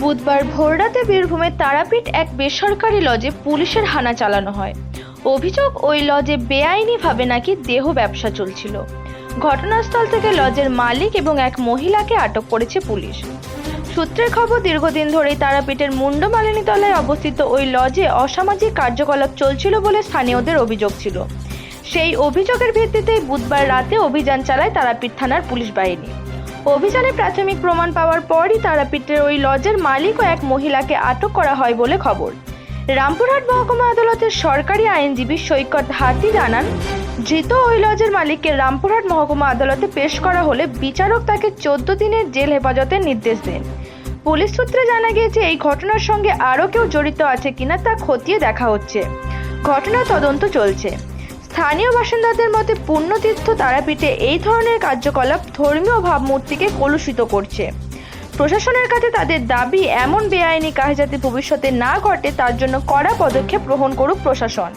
বুধবার ভোররাতে বীরভূমের তারাপীঠ এক বেসরকারি লজে পুলিশের হানা চালানো হয়। অভিযোগ, ওই লজে বেআইনিভাবে নাকি দেহ ব্যবসা চলছিল। ঘটনাস্থল থেকে লজের মালিক এবং এক মহিলাকে আটক করেছে পুলিশ। সূত্রের খবর, দীর্ঘদিন ধরেই তারাপীঠের মুন্ডমালিনী তলায় অবস্থিত ওই লজে অসামাজিক কার্যকলাপ চলছিল বলে স্থানীয়দের অভিযোগ ছিল। সেই অভিযোগের ভিত্তিতেই বুধবার রাতে অভিযান চালায় তারাপীঠ থানার পুলিশ বাহিনী। অভিযানে প্রাথমিক প্রমাণ পাওয়ার পরই তারাপীঠের ওই লজের মালিক ও এক মহিলাকে আটক করা হয় বলে খবর। রামপুরহাট মহকুমা আদালতের সরকারি আইনজীবী সৈকত হাতি জানান, ধৃত ওই লজের মালিককে রামপুরহাট মহকুমা আদালতে পেশ করা হলে বিচারক তাকে চোদ্দ দিনের জেল হেফাজতের নির্দেশ দেন। পুলিশ সূত্রে জানা গিয়েছে, এই ঘটনার সঙ্গে আরও কেউ জড়িত আছে কিনা তা খতিয়ে দেখা হচ্ছে। ঘটনার তদন্ত চলছে। স্থানীয় বাসিন্দাদের মতে পুণ্যতীর্থ তারাপীঠে এই ধরনের কার্যকলাপ ধর্মীয় ভাবমূর্তিকে কলুষিত করছে। প্রশাসনের কাছে তাদের দাবি, এমন বেআইনি কাজ যাতে ভবিষ্যতে না ঘটে, তার জন্য কড়া পদক্ষেপ গ্রহণ করুক প্রশাসন।